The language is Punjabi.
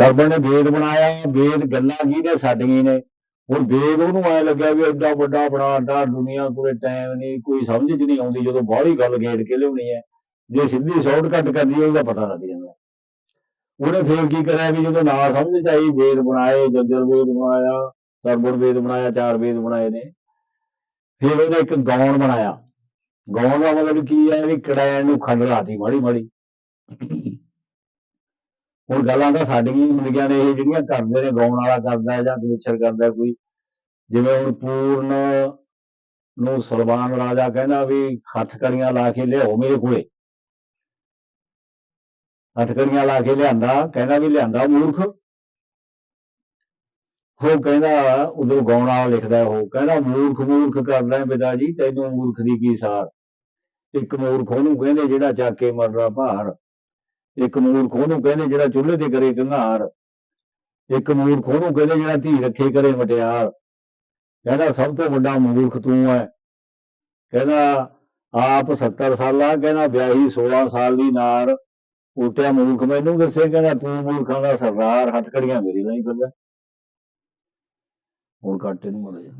ਸਰਬਣ ਨੇ ਵੇਦ ਬਣਾਇਆ, ਵੇਦ ਗੱਲਾਂ ਕੀ ਨੇ, ਸਾਡੀਆਂ ਨੇ। ਹੁਣ ਵੇਦ ਉਹਨੂੰ ਐ ਲੱਗਿਆ ਵੀ ਐਡਾ ਵੱਡਾ ਬਣਾਤਾ ਦੁਨੀਆ ਕੋਲੇ ਟਾਈਮ ਨਹੀਂ ਕੋਈ ਸਮਝ ਚ ਨਹੀਂ ਆਉਂਦੀ, ਜਦੋਂ ਬਾਹਰੀ ਗੱਲ ਗੇੜ ਕੇ ਲਿਆਉਣੀ ਹੈ, ਜੇ ਸਿੱਧੀ ਸ਼ਾਰਟਕਟ ਕਰਦੀ ਉਹਦਾ ਪਤਾ ਲੱਗ ਜਾਂਦਾ। ਉਹਨੇ ਫੇਰ ਕੀ ਕਰਿਆ ਵੀ ਜਦੋਂ ਨਾ ਸਮਝ ਚ ਆਈ, ਵੇਦ ਬਣਾਏ ਜੱਜਰ ਵੇਦ ਬਣਾਇਆ, ਸਰਬਣ ਵੇਦ ਬਣਾਇਆ, ਚਾਰ ਵੇਦ ਬਣਾਏ ਨੇ। ਫਿਰ ਉਹਨੇ ਇੱਕ ਗਾਉਣ ਬਣਾਇਆ। ਗਾਉਣ ਦਾ ਮਤਲਬ ਕੀ ਹੈ ਵੀ ਕੜੈਣ ਨੂੰ ਖੰਡ ਮਾੜੀ ਮਾੜੀ ਹੁਣ ਗੱਲਾਂ ਤਾਂ ਸਾਡੀਆਂ ਹੀ ਹੁੰਦੀਆਂ ਨੇ, ਇਹ ਜਿਹੜੀਆਂ ਕਰਦੇ ਨੇ, ਗਾਉਣ ਵਾਲਾ ਕਰਦਾ ਜਾਂ ਕਲੇਚਰ ਕਰਦਾ ਕੋਈ। ਜਿਵੇਂ ਹੁਣ ਪੂਰਨ ਨੂੰ ਸਲਮਾਨ ਰਾਜਾ ਕਹਿੰਦਾ ਵੀ ਹੱਥਕੜੀਆਂ ਲਾ ਕੇ ਲਿਆਓ ਮੇਰੇ ਕੋਲੇ। ਹੱਥਕੜੀਆਂ ਲਾ ਕੇ ਲਿਆਂਦਾ, ਕਹਿੰਦਾ ਵੀ ਲਿਆਂਦਾ ਮੂਰਖ। ਉਹ ਕਹਿੰਦਾ ਉਦੋਂ ਗਾਉਣ ਵਾਲਾ ਲਿਖਦਾ ਉਹ, ਕਹਿੰਦਾ ਮੂਰਖ ਮੂਰਖ ਕਰਦਾ ਹੈ ਪਿਤਾ ਜੀ, ਤੈਨੂੰ ਮੂਰਖ ਦੀ ਕੀ ਸਾਰ। ਇੱਕ ਮੂਰਖ ਉਹਨੂੰ ਕਹਿੰਦੇ ਜਿਹੜਾ ਚੱਕ ਕੇ ਮਰਦਾ ਭਾਰ। ਇੱਕ ਮੂਰਖ ਉਹਨੂੰ ਕਹਿੰਦੇ ਜਿਹੜਾ ਚੁੱਲ੍ਹੇ ਤੇ ਕਰੇ ਕੰਘਾਰ ਇੱਕ ਮੂਰਖ ਉਹਨੂੰ ਕਹਿੰਦੇ ਜਿਹੜਾ ਧੀ ਰੱਖੇ ਕਰੇ ਮਟਿਆਰ। ਕਹਿੰਦਾ, ਸਭ ਤੋਂ ਵੱਡਾ ਮੂਰਖ ਤੂੰ ਹੈ ਕਹਿੰਦਾ, ਆਪ 70 ਸਾਲਾ, ਕਹਿੰਦਾ, ਵਿਆਹੀ 16 ਸਾਲ ਦੀ ਨਾਰ। ਉਲਟਿਆ ਮੂਰਖ ਮੈਨੂੰ ਦੱਸੇ, ਕਹਿੰਦਾ, ਤੂੰ ਮੂਰਖਾਂ ਦਾ ਸਰਦਾਰ ਹੱਥਕੜੀਆਂ ਮੇਰੀ ਨਹੀਂ ਪਤਾ ਹੁਣ ਕੱਟ ਇਹਨੂੰ ਮੜ ਜਾ